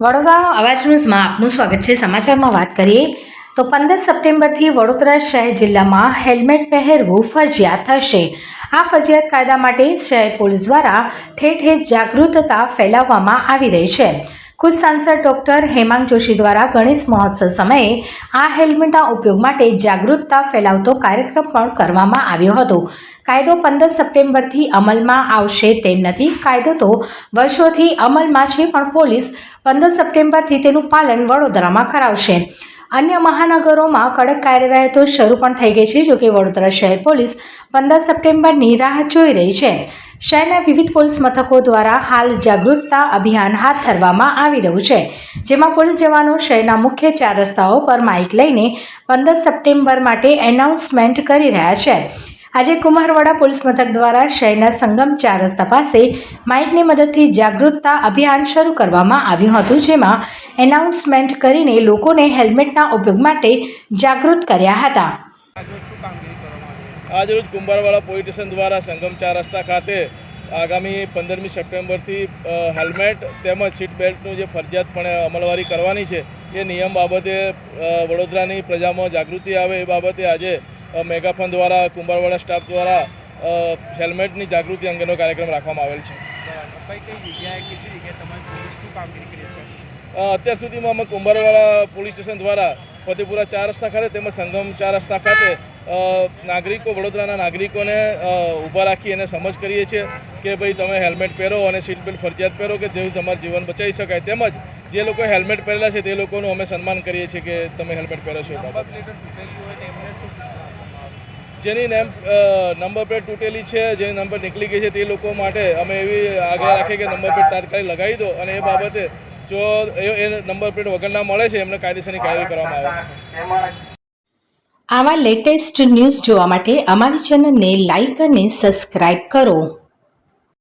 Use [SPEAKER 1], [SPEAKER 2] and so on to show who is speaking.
[SPEAKER 1] વડોદરાનો અવાજ ન્યૂઝમાં આપનું સ્વાગત છે. સમાચારમાં વાત કરીએ તો પંદર સપ્ટેમ્બરથી વડોદરા શહેર જિલ્લામાં હેલ્મેટ પહેરવું ફરજિયાત થશે. આ ફરજિયાત કાયદા માટે શહેર પોલીસ દ્વારા ઠેર ઠેર જાગૃતતા ફેલાવવામાં આવી રહી છે. ખુદ સાંસદ ડોક્ટર હેમાંગ જોશી દ્વારા ગણેશ મહોત્સવ સમયે આ હેલ્મેટના ઉપયોગ માટે જાગૃતતા ફેલાવતો કાર્યક્રમ પણ કરવામાં આવ્યો હતો. કાયદો પંદર સપ્ટેમ્બરથી અમલમાં આવશે તેમ નથી. કાયદો તો વર્ષોથી અમલમાં છે, પણ પોલીસ પંદર સપ્ટેમ્બરથી તેનું પાલન વડોદરામાં કરાવશે. અન્ય મહાનગરોમાં કડક કાર્યવાહી તો શરૂ પણ થઈ ગઈ છે જોકે વડોદરા શહેર પોલીસ પંદર સપ્ટેમ્બરની રાહ જોઈ રહી છે. શહેરના વિવિધ પોલીસ મથકો દ્વારા હાલ જાગૃતતા અભિયાન હાથ ધરવામાં આવી રહ્યું છે, જેમાં પોલીસ જવાનો શહેરના મુખ્ય ચાર રસ્તાઓ પર માઇક લઈને પંદર સપ્ટેમ્બર માટે એનાઉન્સમેન્ટ કરી રહ્યા છે. આજે કુમારવાડા પોલીસ મથક દ્વારા શહેરના સંગમ ચાર રસ્તા પાસે માઇકની મદદથી જાગૃતતા અભિયાન શરૂ કરવામાં આવ્યું હતું, જેમાં એનાઉન્સમેન્ટ કરીને લોકોને હેલ્મેટના ઉપયોગ માટે જાગૃત કર્યા હતા.
[SPEAKER 2] આજરોજ કુંભારવાડા પોલીસ સ્ટેશન દ્વારા સંગમ ચાર રસ્તા ખાતે આગામી પંદરમી સપ્ટેમ્બરથી હેલ્મેટ તેમજ સીટ બેલ્ટનું જે ફરજિયાતપણે અમલવારી કરવાની છે, એ નિયમ બાબતે વડોદરાની પ્રજામાં જાગૃતિ આવે એ બાબતે આજે મેગાફોન દ્વારા કુંભારવાડા સ્ટાફ દ્વારા હેલ્મેટની જાગૃતિ અંગેનો કાર્યક્રમ રાખવામાં આવેલ છે. અત્યાર સુધીમાં અમે કુંભારવાડા પોલીસ સ્ટેશન દ્વારા ફતેપુરા ચાર રસ્તા ખાતે તેમજ સંગમ ચાર રસ્તા ખાતે નાગરિકો વડોદરાના નાગરિકોને ઊભા રાખી એને સમજ કરીએ છીએ કે ભાઈ તમે હેલ્મેટ પહેરો અને સીટ બેલ્ટ ફરજિયાત પહેરો કે જેથી તમારું જીવન બચાવી શકાય. તેમજ જે લોકો હેલ્મેટ પહેરેલા છે તે લોકોનું અમે સન્માન કરીએ છીએ કે તમે હેલ્મેટ પહેરો છો એ બાબતે. જેની નેમ નંબર પ્લેટ તૂટેલી છે જેની નંબર નીકળી ગઈ છે તે લોકો માટે અમે એવી આગ્રહ રાખીએ કે નંબર પ્લેટ તાત્કાલિક લગાવી દો અને એ બાબતે જો એ એ નંબર પ્લેટ વગરના મળે છે એમને કાયદેસરની કાર્યવાહી કરવામાં આવે છે.
[SPEAKER 1] આવા લેટેસ્ટ ન્યૂઝ જોવા માટે અમારી ચેનલને લાઇક અને સબસ્ક્રાઇબ કરો.